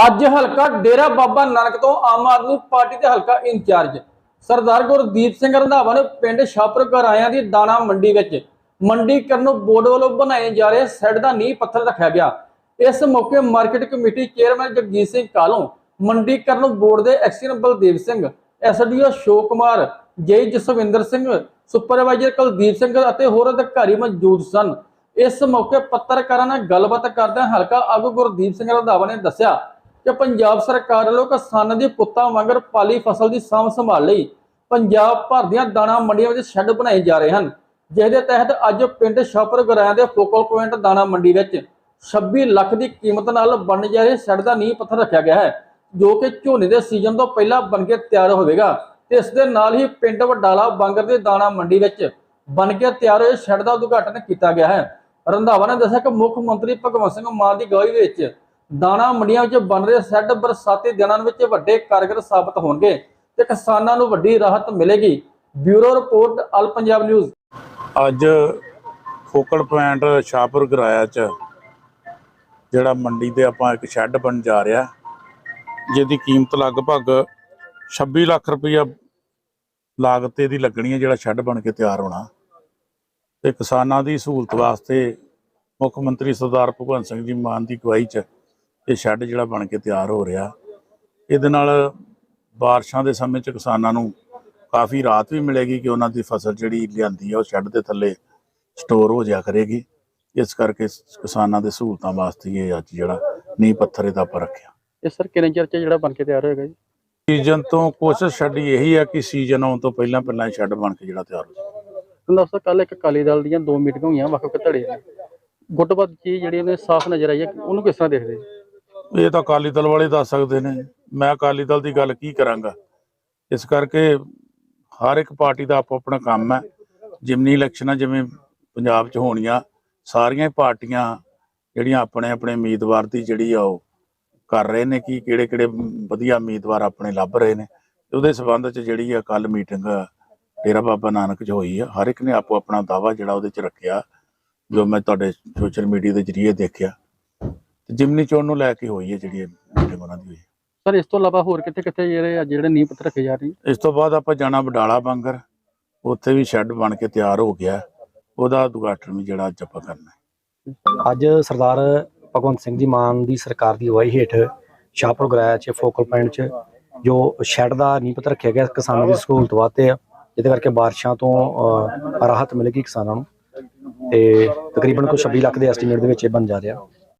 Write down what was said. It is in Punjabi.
ਅੱਜ ਹਲਕਾ ਡੇਰਾ ਬਾਬਾ ਨਾਨਕ ਤੋਂ ਆਮ ਆਦਮੀ ਪਾਰਟੀ ਦੇ ਹਲਕਾ ਇੰਚਾਰਜ ਸਰਦਾਰ ਗੁਰਦੀਪ ਸਿੰਘ ਰੰਧਾਵਾ ਨੇ ਪਿੰਡ ਸ਼ਾਹਪੁਰ ਘਰਾਇਆਂ ਦੀ ਦਾਣਾ ਮੰਡੀ ਵਿੱਚ ਮੰਡੀ ਮੰਡੀਕਰਨ ਬੋਰਡ ਵੱਲੋਂ ਬਣਾਏ ਜਾ ਰਹੇ ਸੈੱਟ ਦਾ ਨੀਂਹ ਪੱਥਰ ਰੱਖਿਆ ਗਿਆ। ਇਸ ਮੌਕੇ market committee chairman Jagjit Singh Kalon ਮੰਡੀਕਰਨ ਬੋਰਡ ਦੇ XEN Baldev Singh, SDO Ashok Kumar, J Jaswinder Singh, supervisor Kuldeep Singh ਅਤੇ ਹੋਰ ਅਧਿਕਾਰੀ ਮੌਜੂਦ ਸਨ। ਇਸ ਮੌਕੇ ਪੱਤਰਕਾਰਾਂ ਨਾਲ ਗੱਲਬਾਤ ਕਰਦਿਆਂ ਹਲਕਾ ਆਗੂ ਗੁਰਦੀਪ ਸਿੰਘ ਰੰਧਾਵਾ ਨੇ ਦੱਸਿਆ ਕਿ ਪੰਜਾਬ ਸਰਕਾਰ ਵੱਲੋਂ ਕਿਸਾਨਾਂ ਦੀ ਪੁੱਤਾਂ ਵਾਂਗਰ ਪਾਲੀ ਫਸਲ ਦੀ ਸਾਂਭ ਸੰਭਾਲ ਲਈ ਪੰਜਾਬ ਭਰ ਦੀਆਂ ਦਾਣਾ ਮੰਡੀਆਂ ਵਿੱਚ ਸ਼ੈੱਡ ਬਣਾਏ ਜਾ ਰਹੇ ਹਨ ਜਿਸ ਦੇ ਤਹਿਤ ਅੱਜ ਪਿੰਡ ਸ਼ਾਹਪੁਰ ਗੁਰਾਇਆਂ ਦੇ ਫੋਕਲ ਪੁਆਇੰਟ ਦਾਣਾ ਮੰਡੀ ਵਿੱਚ 26 ਲੱਖ ਦੀ ਕੀਮਤ ਨਾਲ ਬਣ ਜਾ ਰਹੇ ਸ਼ੈੱਡ ਦਾ ਨੀਂਹ ਪੱਥਰ ਰੱਖਿਆ ਗਿਆ ਹੈ, ਜੋ ਕਿ ਝੋਨੇ ਦੇ ਸੀਜ਼ਨ ਤੋਂ ਪਹਿਲਾਂ ਬਣ ਕੇ ਤਿਆਰ ਹੋਵੇਗਾ। ਤੇ ਇਸ ਦੇ ਨਾਲ ਹੀ ਪਿੰਡ ਵਡਾਲਾ ਬਾਂਗਰ ਦੇ ਦਾਣਾ ਮੰਡੀ ਵਿੱਚ ਬਣ ਕੇ ਤਿਆਰ ਹੋਏ ਸ਼ੈੱਡ ਦਾ ਉਦਘਾਟਨ ਕੀਤਾ ਗਿਆ ਹੈ। ਰੰਧਾਵਾ ਨੇ ਦੱਸਿਆ ਕਿ ਮੁੱਖ ਮੰਤਰੀ ਭਗਵੰਤ ਸਿੰਘ ਮਾਨ ਦੀ ਅਗਵਾਈ ਵਿੱਚ ਦਾਣਾ ਮੰਡੀਆਂ ਵਿੱਚ ਬਣ ਰਹੇ ਸ਼ੈੱਡ ਬਰਸਾਤੀ ਦਿਨਾਂ ਵਿੱਚ ਵੱਡੇ ਕਾਰਗਰ ਸਾਬਤ ਹੋਣਗੇ ਤੇ ਕਿਸਾਨਾਂ ਨੂੰ ਵੱਡੀ ਰਾਹਤ ਮਿਲੇਗੀ। Bureau report, all Punjab news. ਅੱਜ ਫੋਕਲ ਪੁਆਇੰਟ ਸ਼ਾਹਪੁਰ ਗਰਾਇਆ ਚ ਜਿਹੜਾ ਮੰਡੀ ਦੇ ਆਪਾਂ ਇੱਕ ਸ਼ੈੱਡ ਬਣ ਜਾ ਰਿਹਾ, ਜਿਹਦੀ ਕੀਮਤ ਲਗਭਗ 26 ਲੱਖ ਰੁਪਈਆ ਲਾਗਤ ਦੀ ਲੱਗਣੀ ਹੈ ਜਿਹੜਾ ਸ਼ੈੱਡ ਬਣ ਕੇ ਤਿਆਰ ਹੋਣਾ। ਤੇ ਕਿਸਾਨਾਂ ਦੀ ਸਹੂਲਤ ਵਾਸਤੇ ਮੁੱਖ ਮੰਤਰੀ ਸਰਦਾਰ ਭਗਵੰਤ ਸਿੰਘ ਜੀ ਮਾਨ ਦੀ ਅਗਵਾਈ ਚ ਇਹ ਸ਼ੈੱਡ ਜਿਹੜਾ ਬਣ ਕੇ ਤਿਆਰ ਹੋ ਰਿਹਾ ਇਹਦੇ ਨਾਲ ਬਾਰਿਸ਼ਾਂ ਦੇ ਸਮੇਂ ਚ ਕਿਸਾਨਾਂ ਨੂੰ ਕਾਫੀ ਰਾਹਤ ਵੀ ਮਿਲੇਗੀ ਕਿ ਉਹਨਾਂ ਦੀ ਫਸਲ ਜਿਹੜੀ ਲਿਆਂਦੀ ਆ ਉਹ ਸ਼ੈੱਡ ਦੇ ਥੱਲੇ ਸਟੋਰ ਹੋ ਜਾਇਆ ਕਰੇਗੀ। ਇਸ ਕਰਕੇ ਕਿਸਾਨਾਂ ਦੇ ਸਹੂਲਤਾਂ ਵਾਸਤੇ ਇਹ ਅੱਜ ਜਿਹੜਾ ਨੀਂਹ ਪੱਥਰ ਇਹਦਾ ਆਪਾਂ ਰੱਖਿਆ। ਇਹ ਸਰ ਕਿੰਨੇ ਚਿਰ ਚ ਜਿਹੜਾ ਬਣ ਕੇ ਤਿਆਰ ਹੋਏਗਾ ਜੀ? ਸੀਜ਼ਨ ਤੋਂ ਕੋਸ਼ਿਸ਼ ਸਾਡੀ ਇਹੀ ਆ ਕਿ ਸੀਜ਼ਨ ਆਉਣ ਤੋਂ ਪਹਿਲਾਂ ਪਹਿਲਾਂ ਸ਼ੈੱਡ ਬਣ ਕੇ ਜਿਹੜਾ ਤਿਆਰ ਹੋ ਜਾਵੇ। ਤੁਹਾਨੂੰ ਦੱਸੋ ਕੱਲ ਇੱਕ ਅਕਾਲੀ ਦਲ ਦੀਆਂ ਦੋ ਮੀਟਿੰਗਾਂ ਹੋਈਆਂ ਵੱਖ ਵੱਖ ਧੜੇ ਗੁੱਟਬੱਦ ਚੀਜ਼ ਜਿਹੜੀ ਉਹਨੇ ਸਾਫ਼ ਨਜ਼ਰ ਆਈ ਹੈ ਉਹਨੂੰ ਕਿਸ ਤਰ੍ਹਾਂ ਦੇਖਦੇ ਜੀ? ਇਹ ਤਾਂ ਅਕਾਲੀ ਦਲ ਵਾਲੇ ਦੱਸ ਸਕਦੇ ਨੇ। ਮੈਂ ਅਕਾਲੀ ਦਲ ਦੀ ਗੱਲ ਕੀ ਕਰਾਂਗਾ? ਇਸ ਕਰਕੇ ਹਰ ਇੱਕ ਪਾਰਟੀ ਦਾ ਆਪੋ ਆਪਣਾ ਕੰਮ ਹੈ। ਜਿਮਨੀ ਇਲੈਕਸ਼ਨਾਂ ਜਿਵੇਂ ਪੰਜਾਬ 'ਚ ਹੋਣੀਆਂ, ਸਾਰੀਆਂ ਹੀ ਪਾਰਟੀਆਂ ਜਿਹੜੀਆਂ ਆਪਣੇ ਆਪਣੇ ਉਮੀਦਵਾਰ ਦੀ ਜਿਹੜੀ ਆ ਉਹ ਕਰ ਰਹੇ ਨੇ ਕਿ ਕਿਹੜੇ ਕਿਹੜੇ ਵਧੀਆ ਉਮੀਦਵਾਰ ਆਪਣੇ ਲੱਭ ਰਹੇ ਨੇ। ਉਹਦੇ ਸਬੰਧ 'ਚ ਜਿਹੜੀ ਆ ਕੱਲ ਮੀਟਿੰਗ ਡੇਰਾ ਬਾਬਾ ਨਾਨਕ 'ਚ ਹੋਈ ਆ। ਹਰ ਇੱਕ ਨੇ ਆਪੋ ਆਪਣਾ ਦਾਵਾ ਜਿਹੜਾ ਉਹਦੇ 'ਚ ਰੱਖਿਆ, ਜੋ ਮੈਂ ਤੁਹਾਡੇ ਸੋਸ਼ਲ ਮੀਡੀਆ ਦੇ ਜ਼ਰੀਏ ਦੇਖਿਆ। ਜਿਮਨੀ ਚੋਣ ਨੂੰ ਲੈ ਕੇ ਹੋਈ ਹੈ ਜਿਹੜੀ ਮੀਟਿੰਗ ਉਹਨਾਂ ਦੀ ਹੋਈ ਸਰ ਇਸ ਤੋਂ ਇਲਾਵਾ ਹੋਰ ਕਿੱਥੇ ਕਿੱਥੇ ਜਿਹੜੇ ਅੱਜ ਜਿਹੜੇ ਨੀਂਹ ਪੱਥਰ ਰੱਖੇ ਜਾ ਰਹੇ ਨੇ? ਇਸ ਤੋਂ ਬਾਅਦ ਆਪਾਂ ਜਾਣਾ ਬਡਾਲਾ ਬੰਗਰ ਉੱਥੇ ਵੀ ਸ਼ੈੱਡ ਬਣ ਕੇ ਤਿਆਰ ਹੋ ਗਿਆ। ਉਹਦਾ ਉਦਘਾਟਨ ਵੀ ਜਿਹੜਾ ਅੱਜ ਆਪਾਂ ਕਰਨਾ ਹੈ। ਅੱਜ ਸਰਦਾਰ ਭਗਵੰਤ ਸਿੰਘ ਜੀ ਮਾਨ ਦੀ ਸਰਕਾਰ ਦੀ ਅਗਵਾਈ ਹੇਠ ਸ਼ਾਹਪੁਰ ਗਰਾਇਆ 'ਚ ਫੋਕਲ ਪੁਆਇੰਟ 'ਚ ਜੋ ਸ਼ੈੱਡ ਦਾ ਨੀਂਹ ਪੱਥਰ ਰੱਖਿਆ ਗਿਆ ਕਿਸਾਨਾਂ ਦੀ ਸਹੂਲਤ ਵਾਸਤੇ ਆ ਜਿਹਦੇ ਕਰਕੇ ਬਾਰਿਸ਼ਾਂ ਤੋਂ ਰਾਹਤ ਮਿਲੇਗੀ ਕਿਸਾਨਾਂ ਨੂੰ। ਤੇ ਤਕਰੀਬਨ ਕੋਈ 26 ਲੱਖ ਦੇ ਐਸਟੀਮੇਟ ਦੇ ਵਿੱਚ ਇਹ ਬਣ ਜਾ ਰਿਹਾ।